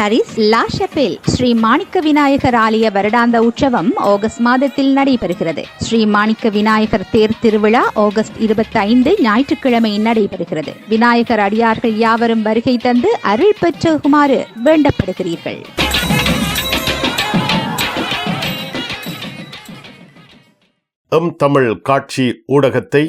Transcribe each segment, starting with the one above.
Paris La Sri Manikka Vinayagar ஆலய வருடாந்த உற்சவம் ஆகஸ்ட் மாதத்தில் நடைபெறுகிறது. ஸ்ரீ மாணிக்க விநாயகர் தேர் திருவிழா ஆகஸ்ட் இருபத்தி ஐந்து ஞாயிற்றுக்கிழமை நடைபெறுகிறது. விநாயகர் அடியார்கள் யாவரும் வருகை தந்து அருள் பெற்றுமாறு வேண்டப்படுகிறீர்கள். எம் தமிழ் காட்சி ஊடகத்தை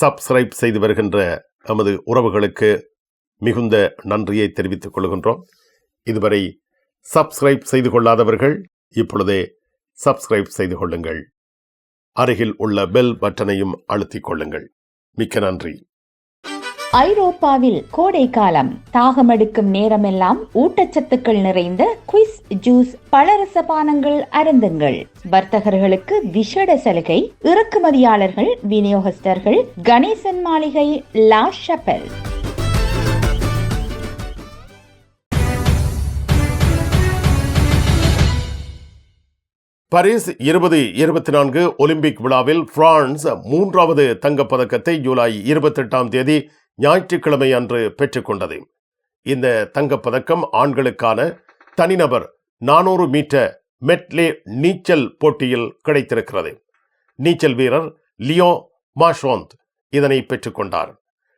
சப்ஸ்கிரைப் செய்து வருகின்ற எமது உறவுகளுக்கு மிகுந்த நன்றியை தெரிவித்துக் கொள்கின்றோம். இதுவரை சப்ஸ்கிரைப் செய்து கொள்ளாதவர்கள் இப்பொழுதே சப்ஸ்கிரைப் செய்து கொள்ளுங்கள். அருகில் உள்ள பெல் பட்டனையும் அழுத்திக் கொள்ளுங்கள். மிக்க நன்றி. ஐரோப்பாவில் கோடை காலம். தாகமெடுக்கும் நேரமெல்லாம் ஊட்டச்சத்துக்கள் நிறைந்த குயிஸ் ஜூஸ் பலரச பானங்கள் அருந்துங்கள். வர்த்தகர்களுக்கு விஷட சலுகை இறக்குமதியாளர்கள் விநியோகஸ்தர்கள் கணேசன் மாளிகை லா ஷப்பல். பாரிஸ் இருபது இருபத்தி நான்கு ஒலிம்பிக் விழாவில் பிரான்ஸ் மூன்றாவது தங்கப் பதக்கத்தை ஜூலை இருபத்தெட்டாம் தேதி ஞாயிற்றுக்கிழமை அன்று பெற்றுக்கொண்டது. இந்த தங்கப் பதக்கம் ஆண்களுக்கான தனிநபர் நானூறு மீட்டர் மெட்லே நீச்சல் போட்டியில் கிடைத்திருக்கிறது. நீச்சல் வீரர் லியோ மாஷோந்த் இதனை பெற்றுக்கொண்டார்.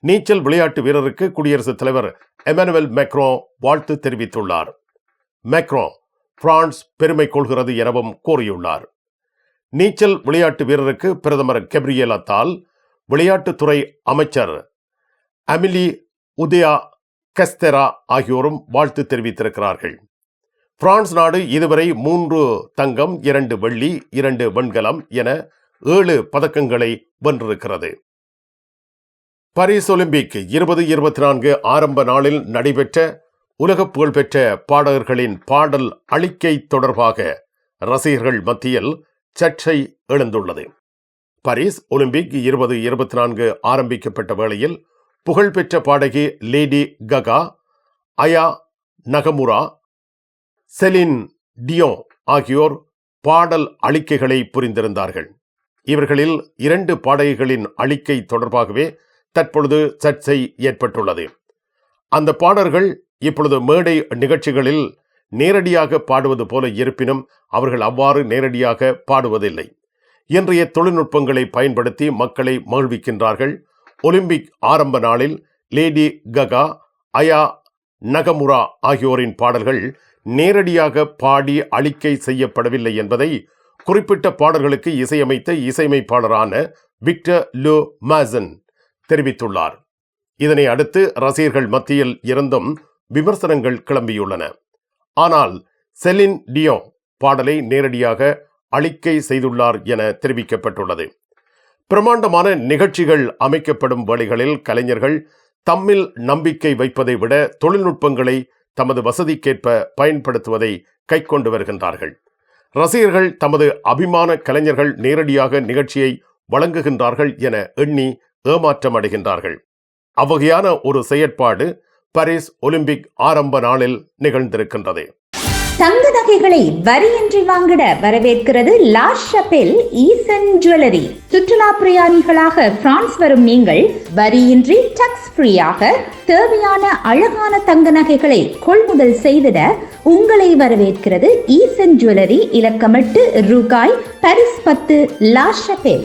நீச்சல் விளையாட்டு வீரருக்கு குடியரசுத் தலைவர் எமனுவல் மேக்ரோ வாழ்த்து தெரிவித்துள்ளார். மேக்ரோ பிரான்ஸ் பெருமை கொள்கிறது எனவும் கூறியுள்ளார். நீச்சல் விளையாட்டு வீரருக்கு பிரதமர் கெப்ரியல் அத்தால் விளையாட்டுத்துறை அமைச்சர் அமிலி உதயா கஸ்தெரா ஆகியோரும் வாழ்த்து தெரிவித்திருக்கிறார்கள். பிரான்ஸ் நாடு இதுவரை மூன்று தங்கம் இரண்டு வெள்ளி இரண்டு வெண்கலம் என ஏழு பதக்கங்களை வென்றிருக்கிறது. பாரிஸ் ஒலிம்பிக் இருபது இருபத்தி நான்கு ஆரம்ப நாளில் நடைபெற்ற உலக புகழ்பெற்ற பாடகர்களின் பாடல் அளிக்கை தொடர்பாக ரசிகர்கள் மத்தியில் சர்ச்சை எழுந்துள்ளது. பாரிஸ் ஒலிம்பிக் இருபது இருபத்தி நான்கு ஆரம்பிக்கப்பட்ட வேளையில் புகழ்பெற்ற பாடகி Lady Gaga Aya Nakamura Celine Dion ஆகியோர் பாடல் அளிக்கைகளை புரிந்திருந்தார்கள். இவர்களில் இரண்டு பாடகிகளின் அளிக்கை தொடர்பாகவே தற்பொழுது சர்ச்சை ஏற்பட்டுள்ளது. அந்த பாடல்கள் இப்பொழுது மேடை நிகழ்ச்சிகளில் நேரடியாக பாடுவது போல இருப்பினும் அவர்கள் அவ்வாறு நேரடியாக பாடுவதில்லை. இன்றைய தொழில்நுட்பங்களை பயன்படுத்தி மக்களை மகிழ்விக்கின்றார்கள். ஒலிம்பிக் ஆரம்ப நாளில் லேடி ககா அயா நகமுரா ஆகியோரின் பாடல்கள் நேரடியாக பாடி அளிக்கை செய்யப்படவில்லை என்பதை குறிப்பிட்ட பாடல்களுக்கு இசையமைத்த இசையமைப்பாளரான விக்டர் லு மாசன் தெரிவித்துள்ளார். இதனை அடுத்து ரசிகர்கள் மத்தியில் இருந்தும் விமர்சனங்கள் கிளம்பியுள்ளன. ஆனால் செலின் டியோ பாடலை நேரடியாக அளிக்கை செய்துள்ளார் என தெரிவிக்கப்பட்டுள்ளது. பிரமாண்டமான நிகழ்ச்சிகள் அமைக்கப்படும் வழிகளில் கலைஞர்கள் தம்மில் நம்பிக்கை வைப்பதை விட தொழில்நுட்பங்களை தமது வசதிக்கேற்ப பயன்படுத்துவதை கைக்கொண்டு வருகின்றார்கள். ரசிகர்கள் தமது அபிமான கலைஞர்கள் நேரடியாக நிகழ்ச்சியை வழங்குகின்றார்கள் என எண்ணி ஏமாற்றம் அடைகின்றார்கள் அவ்வகையான ஒரு செயற்பாடு பாரிஸ் ஒலிம்பிக் ஆரம்ப நாளில் நிகழ்ந்திருக்கின்றது. தங்க நகைகளை வரியின்றி வாங்கிட வரவேற்கிறது லா ஷப்பெல் ஈசன் ஜுவல்லரி. சுற்றுலா பிரயாணிகளாக பிரான்ஸ் வரும் நீங்கள் வரியின்றி டக்ஸ் ஃப்ரீயாக தேவையான அழகான தங்க நகைகளை கொள்முதல் செய்திட உங்களை வரவேற்கிறது ஈசன் ஜுவல்லரி இலக்கமிட்டு ரூகாய் பரிஸ் பத்து லா ஷப்பெல்.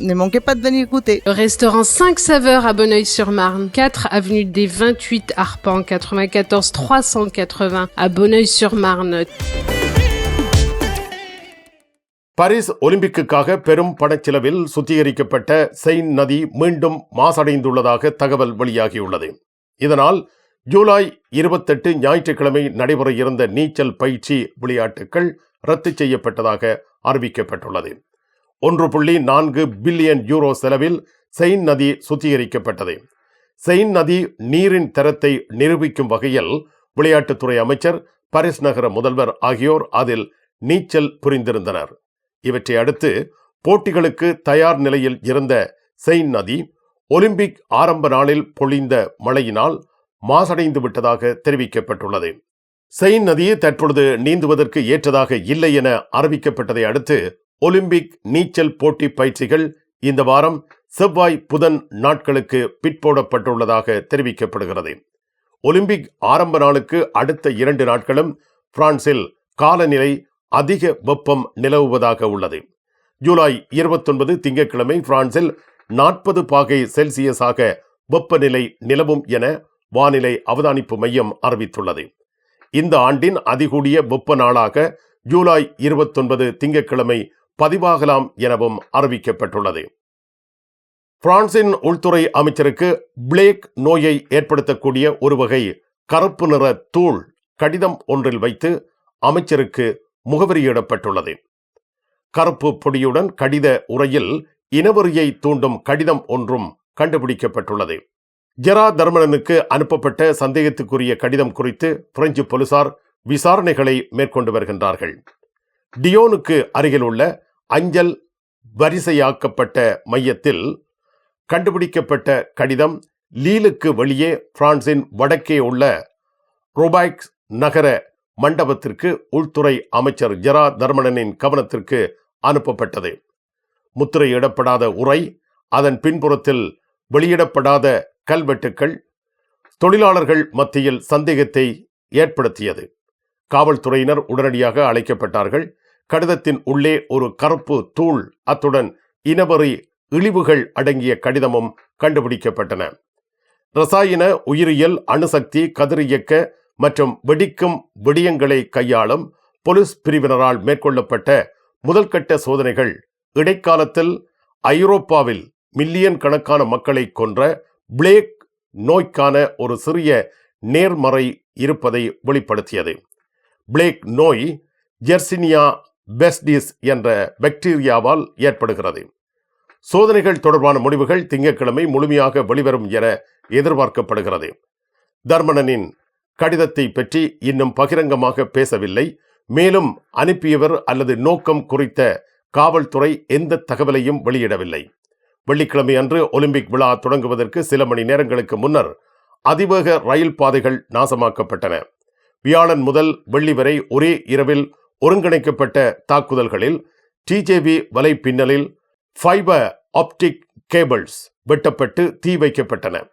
Ne manquez pas de venir goûter. Le restaurant 5 saveurs à Bonneuil-sur-Marne, 4 avenue des 28 Arpents, 94 380 à Bonneuil-sur-Marne. Paris ஒலிம்பிக்குக்காக பெரும் பணச்செலவில் சுத்திகரிக்கப்பட்ட செயின் நதி மீண்டும் மாசடைந்துள்ளதாக தகவல் வெளியாகியுள்ளது இதனால் ஜூலை இருபத்தெட்டு ஞாயிற்றுக்கிழமை நடைபெற இருந்த நீச்சல் பயிற்சி விளையாட்டுகள் ரத்து செய்யப்பட்டதாக அறிவிக்கப்பட்டுள்ளது ஒன்று புள்ளி நான்கு பில்லியன் யூரோ செலவில் செயின் நதி சுத்திகரிக்கப்பட்டது. செயின் நதி நீரின் தரத்தை நிரூபிக்கும் வகையில் விளையாட்டுத்துறை அமைச்சர் பாரிஸ் நகர முதல்வர் ஆகியோர் அதில் நீச்சல் புரிந்திருந்தனர். இவற்றை அடுத்து போட்டிகளுக்கு தயார் நிலையில் இருந்த செயின் நதி ஒலிம்பிக் ஆரம்ப நாளில் பொழிந்த மழையினால் மாசடைந்து விட்டதாக தெரிவிக்கப்பட்டுள்ளது. செயின் நதி தற்பொழுது நீந்துவதற்கு ஏற்றதாக இல்லை என அறிவிக்கப்பட்டதை அடுத்து ஒலிம்பிக் நீச்சல் போட்டி பயிற்சிகள் இந்த வாரம் செவ்வாய் புதன் நாட்களுக்கு பிற்போடப்பட்டுள்ளதாக தெரிவிக்கப்படுகிறது. ஒலிம்பிக் ஆரம்ப நாளுக்கு அடுத்த இரண்டு நாட்களும் பிரான்சில் காலநிலை அதிக வெப்பம் நிலவுவதாக உள்ளது. ஜூலை இருபத்தொன்பது திங்கட்கிழமை பிரான்சில் நாற்பது பாகை செல்சியஸாக வெப்பநிலை நிலவும் என வானிலை அவதானிப்பு மையம் அறிவித்துள்ளது. இந்த ஆண்டின் அதிகூடிய வெப்ப நாளாக ஜூலை இருபத்தொன்பது திங்கட்கிழமை பதிவாகலாம் எனவும் அறிவிக்கப்பட்டுள்ளது. பிரான்சின் உள்துறை அமைச்சருக்கு பிளேக் நோயை ஏற்படுத்தக்கூடிய ஒரு வகை கருப்பு நிற தூள் கடிதம் ஒன்றில் வைத்து அமைச்சருக்கு முகவரியிடப்பட்டுள்ளது. கருப்பு பொடியுடன் கடித உரையில் இனவெறியை தூண்டும் கடிதம் ஒன்றும் கண்டுபிடிக்கப்பட்டுள்ளது. ஜெரா தர்மனனுக்கு அனுப்பப்பட்ட சந்தேகத்துக்குரிய கடிதம் குறித்து பிரெஞ்சு போலீசார் விசாரணைகளை மேற்கொண்டு வருகின்றார்கள். டியோனுக்கு அருகில் உள்ள அஞ்சல் வரிசையாக்கப்பட்ட மையத்தில் கண்டுபிடிக்கப்பட்ட கடிதம் லீலுக்கு வெளியே பிரான்சின் வடக்கே உள்ள ரோபாக்ஸ் நகர மண்டபத்திற்கு உள்துறை அமைச்சர் ஜெரா தர்மனனின் கவனத்திற்கு அனுப்பப்பட்டது. முத்திரையிடப்படாத உரை அதன் பின்புறத்தில் வெளியிடப்படாத கல்வெட்டுக்கள் தொழிலாளர்கள் மத்தியில் சந்தேகத்தை ஏற்படுத்தியது. காவல்துறையினர் உடனடியாக அழைக்கப்பட்டார்கள். கடிதத்தின் உள்ளே ஒரு கருப்பு தூள் அத்துடன் இனவெறி இழிவுகள் அடங்கிய கடிதமும் கண்டுபிடிக்கப்பட்டன. ரசாயன உயிரியல் அணுசக்தி கதிரியக்க மற்றும் வெடிக்கும் விடயங்களை கையாளும் போலீஸ் பிரிவினரால் மேற்கொள்ளப்பட்ட முதல்கட்ட சோதனைகள் இடைக்காலத்தில் ஐரோப்பாவில் மில்லியன் கணக்கான மக்களை கொன்ற பிளேக் நோய்க்கான ஒரு சிறிய நேர்மறை இருப்பதை வெளிப்படுத்தியது. பிளேக் நோய் ஜெர்சினியா பெஸ்டிஸ் என்ற பாக்டீரியாவால் ஏற்படுகிறது. சோதனைகள் தொடர்பான முடிவுகள் திங்கட்கிழமை முழுமையாக வெளிவரும் என எதிர்பார்க்கப்படுகிறது. தர்மணனின் கடிதத்தை பற்றி இன்னும் பகிரங்கமாக பேசவில்லை. மேலும் அனுப்பியவர் அல்லது நோக்கம் குறித்த காவல்துறை எந்த தகவலையும் வெளியிடவில்லை. வெள்ளிக்கிழமை அன்று ஒலிம்பிக் விழா தொடங்குவதற்கு சில மணி நேரங்களுக்கு முன்னர் அதிவேக ரயில் பாதைகள் நாசமாக்கப்பட்டன. வியாழன் முதல் வெள்ளி வரை ஒரே இரவில் ஒருங்கிணைக்கப்பட்ட தாக்குதல்களில் டிஜேபி வலை பின்னலில் ஃபைபர் ஆப்டிக் கேபிள்ஸ் வெட்டப்பட்டு தீ வைக்கப்பட்டன.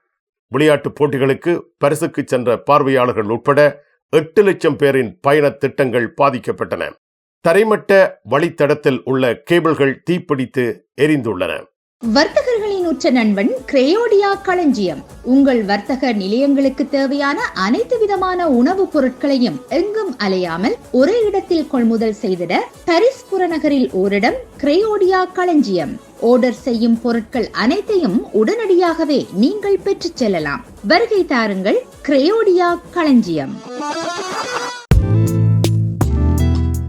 விளையாட்டுப் போட்டிகளுக்கு பரிசுக்கு சென்ற பார்வையாளர்கள் உட்பட எட்டு லட்சம் பேரின் பயண திட்டங்கள் பாதிக்கப்பட்டன. தரைமட்ட வழித்தடத்தில் உள்ள கேபிள்கள் தீப்பிடித்து எரிந்துள்ளன. வர்த்தகர்கள் உற்ற நண்பன் கிரேயோடியா களஞ்சியம். உங்கள் வர்த்தக நிலையங்களுக்கு தேவையான அனைத்து விதமான உணவுப் பொருட்களையும் எங்கும் அலையாமல் ஒரே இடத்தில் கொள்முதல் செய்திட பரிஸ் புறநகரில் ஓரிடம் கிரேயோடியா களஞ்சியம். ஆர்டர் செய்யும் பொருட்கள் அனைத்தையும் உடனடியாகவே நீங்கள் பெற்றுச் செல்லலாம். வருகை தாருங்கள் கிரேயோடியா களஞ்சியம்.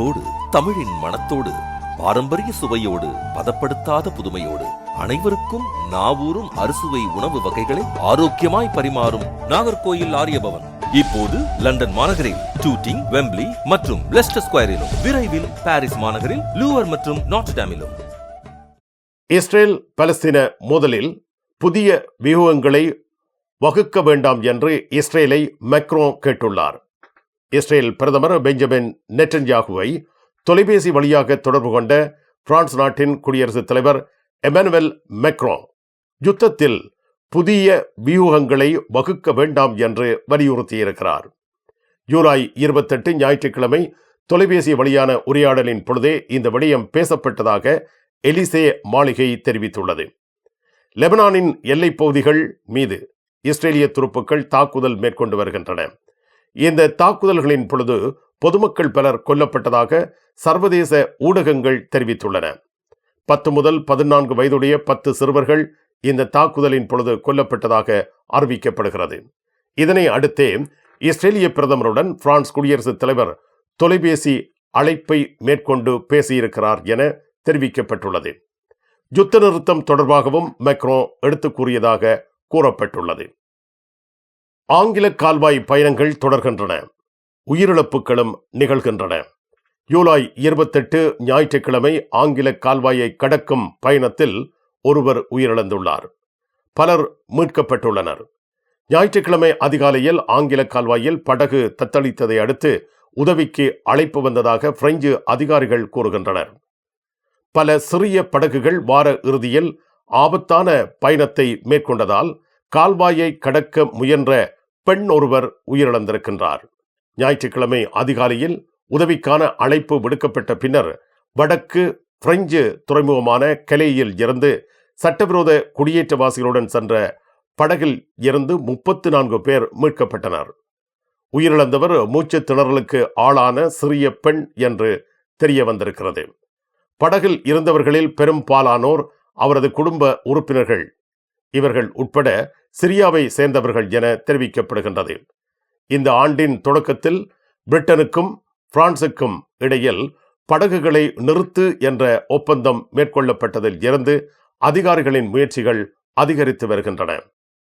அன்போடு தமிழின் மனத்தோடு பாரம்பரிய சுவையோடு பதப்படுத்தாத புதுமையோடு அனைவருக்கும் நாவூரும் அறுசுவை உணவு வகைகளை ஆரோக்கியமாய் பரிமாறும் நாகர்கோயில் ஆரியபவன். இப்போது லண்டன் மாநகரில் டூட்டிங் வெம்பிளி மற்றும் லெஸ்டர் ஸ்கொயரிலும் விரைவில் பாரிஸ் மாநகரில் லூவர் மற்றும் நாட்டடாமிலும் இஸ்ரேல் பலஸ்தீன மோதலில் புதிய வியூகங்களை வகுக்க வேண்டாம் என்று இஸ்ரேலை மெக்ரோ கேட்டுள்ளார். இஸ்ரேல் பிரதமர் பெஞ்சமின் நெட்டன்யாகுவை தொலைபேசி வழியாக தொடர்பு கொண்ட பிரான்ஸ் நாட்டின் குடியரசுத் தலைவர் எமனுவல் மெக்ரோ யுத்தத்தில் புதிய வியூகங்களை வகுக்க வேண்டாம் என்று வலியுறுத்தியிருக்கிறார். ஜூலை இருபத்தெட்டு ஞாயிற்றுக்கிழமை தொலைபேசி வழியான உரையாடலின் பொழுதே இந்த விடயம் பேசப்பட்டதாக எலிசே மாளிகை தெரிவித்துள்ளது. லெபனானின் எல்லைப் பகுதிகள் மீது இஸ்ரேலிய துருப்புக்கள் தாக்குதல் மேற்கொண்டு வருகின்றன. இந்த தாக்குதல்களின் பொழுது பொதுமக்கள் பலர் கொல்லப்பட்டதாக சர்வதேச ஊடகங்கள் தெரிவித்துள்ளன. பத்து முதல் பதினான்கு வயதுடைய பத்து சிறுவர்கள் இந்த தாக்குதலின் பொழுது கொல்லப்பட்டதாக அறிவிக்கப்படுகிறது. இதனை அடுத்தே இஸ்ரேலிய பிரதமருடன் பிரான்ஸ் குடியரசுத் தலைவர் தொலைபேசி அழைப்பை மேற்கொண்டு பேசியிருக்கிறார் என தெரிவிக்கப்பட்டுள்ளது. யுத்த நிறுத்தம் தொடர்பாகவும் மெக்ரோ எடுத்துக் கூறியதாக கூறப்பட்டுள்ளது. ஆங்கில கால்வாய் பயணங்கள் தொடர்கின்றன. உயிரிழப்புகளும் நிகழ்கின்றன. ஜூலை இருபத்தெட்டு ஞாயிற்றுக்கிழமை ஆங்கில கால்வாயை கடக்கும் பயணத்தில் ஒருவர் உயிரிழந்துள்ளார். பலர் மீட்கப்பட்டுள்ளனர். ஞாயிற்றுக்கிழமை அதிகாலையில் ஆங்கில கால்வாயில் படகு தத்தளித்ததை அடுத்து உதவிக்கு அழைப்பு வந்ததாக பிரெஞ்சு அதிகாரிகள் கூறுகின்றனர். பல சிறிய படகுகள் வார இறுதியில் ஆபத்தான பயணத்தை மேற்கொண்டதால் கால்வாயை கடக்க முயன்ற பெண் ஒருவர் உயிரிழந்திருக்கின்றார். ஞாயிற்றுக்கிழமை அதிகாலையில் உதவிக்கான அழைப்பு விடுக்கப்பட்ட பின்னர் வடக்கு பிரெஞ்சு துறைமுகமான கலேயில் இருந்து சட்டவிரோத குடியேற்றவாசிகளுடன் சென்ற படகில் இருந்து முப்பத்து நான்கு பேர் மீட்கப்பட்டனர். உயிரிழந்தவர் மூச்சு திணறலுக்கு ஆளான சிறிய பெண் என்று தெரிய வந்திருக்கிறது. படகில் இருந்தவர்களில் பெரும்பாலானோர் அவரது குடும்ப உறுப்பினர்கள். இவர்கள் உட்பட சிரியாவை சேர்ந்தவர்கள் என தெரிவிக்கப்படுகின்றது. இந்த ஆண்டின் தொடக்கத்தில் பிரிட்டனுக்கும் பிரான்சுக்கும் இடையில் படகுகளை நிறுத்து என்ற ஒப்பந்தம் மேற்கொள்ளப்பட்டதில் இருந்து அதிகாரிகளின் முயற்சிகள் அதிகரித்து வருகின்றன.